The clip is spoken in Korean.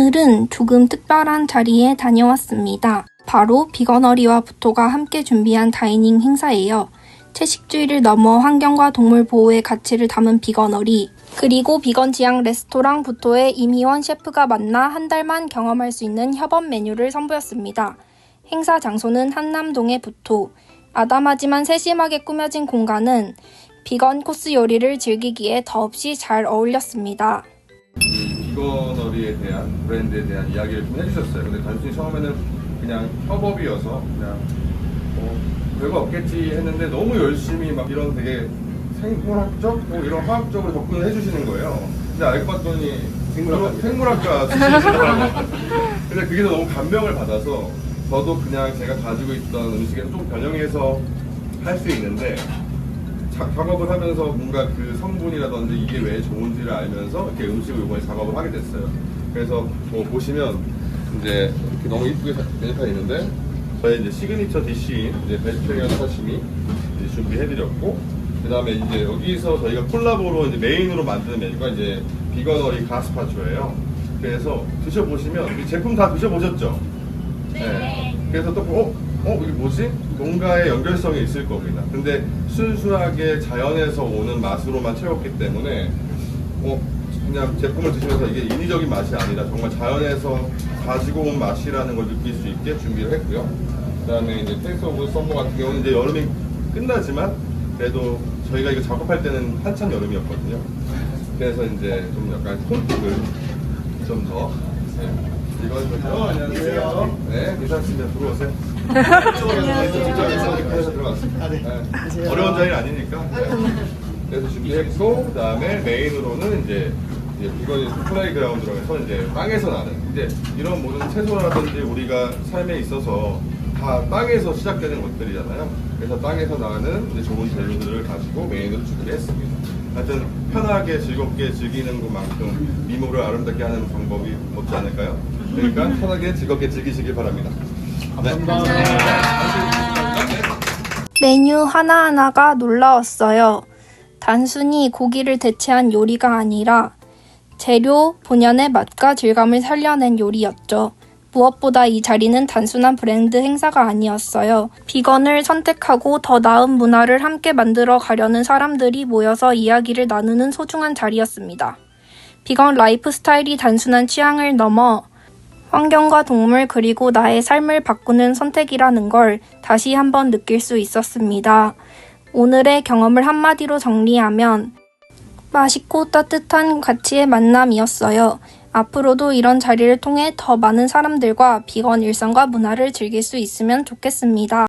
오늘은 조금 특별한 자리에 다녀왔습니다. 바로 비건어리와 부토가 함께 준비한 다이닝 행사예요. 채식주의를 넘어 환경과 동물 보호의 가치를 담은 비건어리, 그리고 비건 지향 레스토랑 부토의 임희원 셰프가 만나 한 달만 경험할 수 있는 협업 메뉴를 선보였습니다. 행사 장소는 한남동의 부토. 아담하지만 세심하게 꾸며진 공간은 비건 코스 요리를 즐기기에 더없이 잘 어울렸습니다. 이 비건어리에 대한 브랜드에 대한 이야기를 좀 해주셨어요. 근데 단순히 처음에는 그냥 협업이어서 그냥 뭐 별거 없겠지 했는데 너무 열심히 막 이런 되게 생물학적 뭐 이런 화학적으로 접근을 해주시는 거예요. 근데 알고 봤더니 생물학과 생물학과 출신이더라고요. 근데 그게 너무 감명을 받아서 저도 그냥 제가 가지고 있던 음식에서 좀 변형해서 할 수 있는데 자- 작업을 하면서 뭔가 그 성분이라든지 이게 왜 좋은지를 알면서 이렇게 음식을 이번에 작업을 하게 됐어요. 그래서 뭐 보시면 이제 이렇게 너무 이쁘게 메뉴판 있는데 저희 이제 시그니처 디쉬인 이제 베지테리언 사시미 이제 준비해드렸고 그 다음에 이제 여기서 저희가 콜라보로 이제 메인으로 만드는 메뉴가 이제 비건어리 가스파초예요. 그래서 드셔보시면 이 제품 다 드셔보셨죠? 네. 그래서 또, 어? 어? 이게 뭐지? 뭔가의 연결성이 있을 겁니다. 근데 순수하게 자연에서 오는 맛으로만 채웠기 때문에, 어, 그냥 제품을 드시면서 이게 인위적인 맛이 아니라 정말 자연에서 가지고 온 맛이라는 걸 느낄 수 있게 준비를 했고요. 그 다음에 이제 텍스 오브 썸머 같은 경우는 이제 여름이 끝나지만, 그래도 저희가 이거 작업할 때는 한참 여름이었거든요. 그래서 이제 좀 약간 톤픽을 좀 더. 네. 이건 좀, 어, 안녕하세요. 네, 괜찮습니다. 들어오세요. 안녕하세요. 네. 어려운 자리 아니니까. 네. 그래서 준비했고, 그 다음에 메인으로는 이제, 그라운드라고 해서 이제 땅에서 나는, 이제 이런 모든 채소라든지 우리가 삶에 있어서 다 땅에서 시작되는 것들이잖아요. 그래서 땅에서 나는 이제 좋은 재료들을 가지고 메인으로 준비했습니다. 하여튼 편하게 즐겁게 즐기는 것만큼 미모를 아름답게 하는 방법이 없지 않을까요? 그러니까 편하게 즐겁게 즐기시길 바랍니다. 네. 메뉴 하나하나가 놀라웠어요. 단순히 고기를 대체한 요리가 아니라 재료 본연의 맛과 질감을 살려낸 요리였죠. 무엇보다 이 자리는 단순한 브랜드 행사가 아니었어요. 비건을 선택하고 더 나은 문화를 함께 만들어 가려는 사람들이 모여서 이야기를 나누는 소중한 자리였습니다. 비건 라이프 스타일이 단순한 취향을 넘어 환경과 동물 그리고 나의 삶을 바꾸는 선택이라는 걸 다시 한번 느낄 수 있었습니다. 오늘의 경험을 한마디로 정리하면 맛있고 따뜻한 가치의 만남이었어요. 앞으로도 이런 자리를 통해 더 많은 사람들과 비건 일상과 문화를 즐길 수 있으면 좋겠습니다.